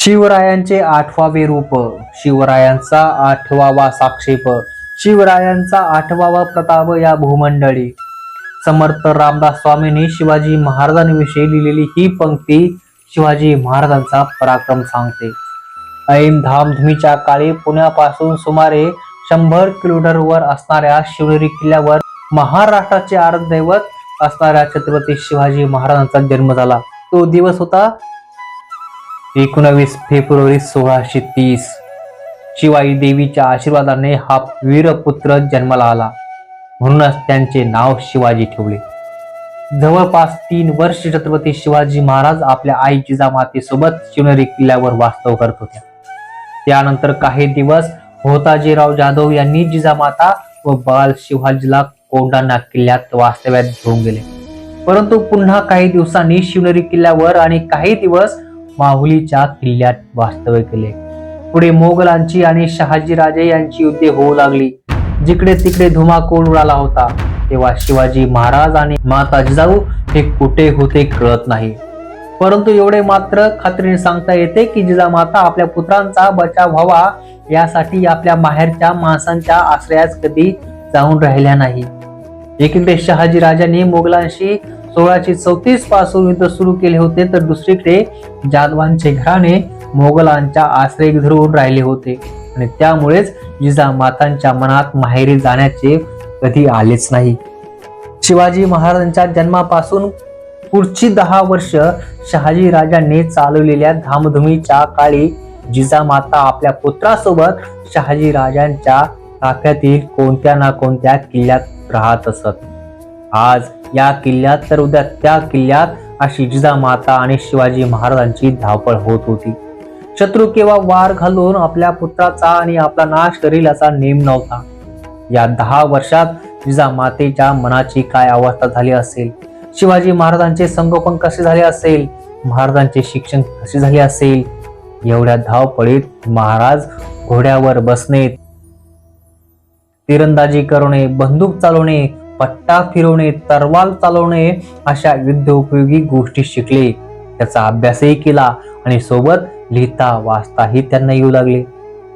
शिवरायांचे आठवावे रूप शिवरायांचा आठवावा साक्षेप शिवरायांचा आठवावा प्रताप या भूमंडळी. समर्थ रामदास स्वामींनी शिवाजी महाराजांविषयी लिहिलेली ही पंक्ती शिवाजी महाराजांचा पराक्रम सांगते. ऐन धामधुमीच्या काळी पुण्यापासून सुमारे शंभर किलोमीटरवर असणाऱ्या शिवनेरी किल्ल्यावर महाराष्ट्राचे आराध्यदैवत असणाऱ्या छत्रपती शिवाजी महाराजांचा जन्म झाला. तो दिवस होता एकोणावीस फेब्रुवारी सोळाशे तीस. शिवाई देवीच्या आशीर्वादाने हा वीरपुत्र जन्माला आला. म्हणूनच त्यांचे नाव शिवाजी ठेवले. जवळपास तीन वर्ष छत्रपती शिवाजी महाराज आपल्या आई जिजामातेसोबत शिवनेरी किल्ल्यावर वास्तव करत होत्या त्यानंतर काही दिवस होताजीराव जाधव यांनी जिजामाता व बाल शिवाजीला कोंढाणा किल्ल्यात वास्तव्यात घेऊन गेले. परंतु पुन्हा काही दिवसांनी शिवनेरी किल्ल्यावर आणि काही दिवस माहुलीच्या किल्ल्यात वास्तव्य केले. पुढे मोगलांची आणि शहाजीराजे यांची युद्धे होऊ लागली. जिकडे तिकडे धुमाकूळ उडाला होता तेव्हा शिवाजी महाराज आणि माता जिजाऊ हे कुठे होते कळत नाही. परंतु एवढे मात्र खात्रीने सांगता येते की जिजामाता आपल्या पुत्रांचा बचाव व्हावा यासाठी आपल्या माहेरच्या माणसांच्या आश्रयास कधी जाऊन राहिल्या नाही. एकीकडे शहाजी राजांनी मोगलांशी सोळाशे चौतीसपासून युद्ध सुरू केले होते तर दुसरीकडे जाधवांचे घराणे मोगलांच्या आश्रय धरून राहिले होते. आणि त्यामुळेच जिजामातांच्या मनात माहेरी जाण्याचे कधी आलेच नाही. शिवाजी महाराजांच्या जन्मापासून पुढची दहा वर्ष शहाजी राजांनी चालवलेल्या धामधुमीच्या काळी जिजामाता आपल्या पुत्रासोबत शहाजी राजांच्या ताफ्यातील कोणत्या ना कोणत्या किल्ल्यात राहत असत. आज या किल्ल्यात तर उद्या त्या किल्ल्यात अशी जिजामाता आणि शिवाजी महाराजांची धावपळ होत होती. शत्रू केव्हा वार घालून आपल्या पुत्राचा आणि आपला नाश करील असा नेम नव्हता. या दहा वर्षात जिजामातेच्या मनाची काय अवस्था झाली असेल? शिवाजी महाराजांचे संगोपन कसे झाले असेल? महाराजांचे शिक्षण कसे झाले असेल? एवढ्या धावपळीत महाराज घोड्यावर बसणे तिरंदाजी करणे बंदूक चालवणे पट्टा फिरवणे तरवाल चालवणे अशा युद्ध उपयोगी गोष्टी शिकले. त्याचा अभ्यासही केला आणि सोबत लिहिता वाचताही त्यांना येऊ लागले.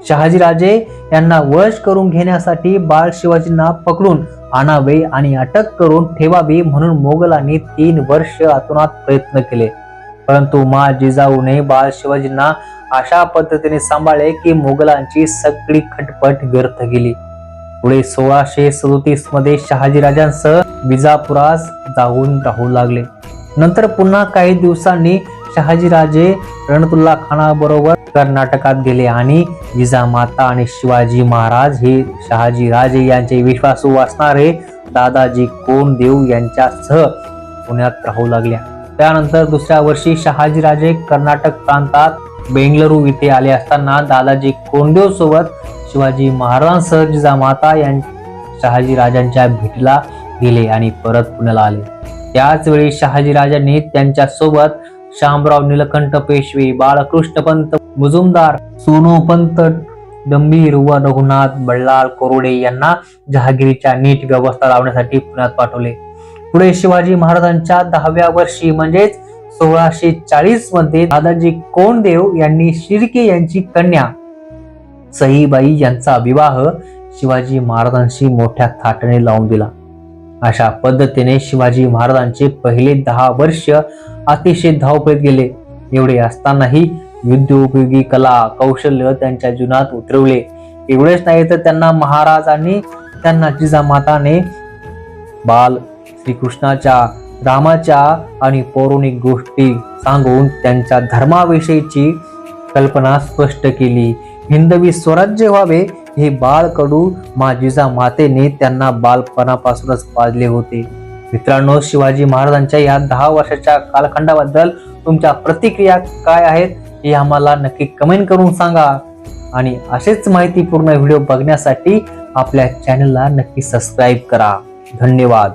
शहाजीराजे यांना वश करून घेण्यासाठी बाळ शिवाजींना पकडून आणावे आणि अटक करून ठेवावी म्हणून मोगलांनी तीन वर्ष अतुनात प्रयत्न केले. परंतु मा जिजाऊने बाळ शिवाजींना अशा पद्धतीने सांभाळले की मोगलांची सगळी खटपट व्यर्थ गेली. पुढे सोळाशे सदोतीसमध्ये शहाजीराजांसह विजापुरास जाऊन राहू लागले. नंतर पुन्हा काही दिवसांनी शहाजीराजे रणतुल्ला खानाबरोबर कर्नाटकात गेले आणि विजामाता आणि शिवाजी महाराज हे शहाजीराजे यांचे विश्वासू असणारे दादाजी कोंडदेव यांच्यासह पुण्यात राहू लागल्या. त्यानंतर दुसऱ्या वर्षी शहाजीराजे कर्नाटक प्रांतात बेंगलुरू इथे आले असताना दादाजी कोंडदेव सोबत शिवाजी महाराजांसह जिजामाता यां शहाजी राजांच्या भेटीला गेले आणि परत पुण्याला आले. त्याचवेळी शहाजी राजांनी त्यांच्यासोबत शामराव निलकंठ पेशवे बाळकृष्णपंत मुजुमदार सोनोपंत गंभीर व रघुनाथ बल्लाळ कोरोडे यांना जहागिरीच्या नीट व्यवस्था लावण्यासाठी पुण्यात पाठवले. पुढे शिवाजी महाराजांच्या दहाव्या वर्षी म्हणजेच सोळाशे चाळीसमध्ये दादाजी कोंडदेव यांनी शिर्के यांची कन्या सईबाई यांचा विवाह शिवाजी महाराजांशी मोठ्या थाटाने लावून दिला. अशा पद्धतीने शिवाजी महाराजांचे पहिले दहा वर्ष अतिशय धावपळीत गेले. एवढे असतानाही युद्धोपयोगी कला कौशल्य त्यांच्या जीवनात उतरवले. एवढेच नाही तर त्यांना महाराजांनी त्यांना जिजामाताने बाल श्रीकृष्णाच्या रामाच्या आणि पौराणिक गोष्टी सांगून त्यांच्या धर्माविषयीची कल्पना स्पष्ट केली. हिंदवी स्वराज्य व्हावे हे बाळकडू माजीजा मातेने त्यांना बालपणापासूनच पाजले होते. मित्रांनो शिवाजी महाराजांच्या या दहा वर्षाच्या कालखंडाबद्दल तुमच्या प्रतिक्रिया काय आहेत हे आम्हाला नक्की कमेंट करून सांगा. आणि असेच माहितीपूर्ण व्हिडिओ बघण्यासाठी आपल्या चॅनलला नक्की सबस्क्राईब करा. धन्यवाद.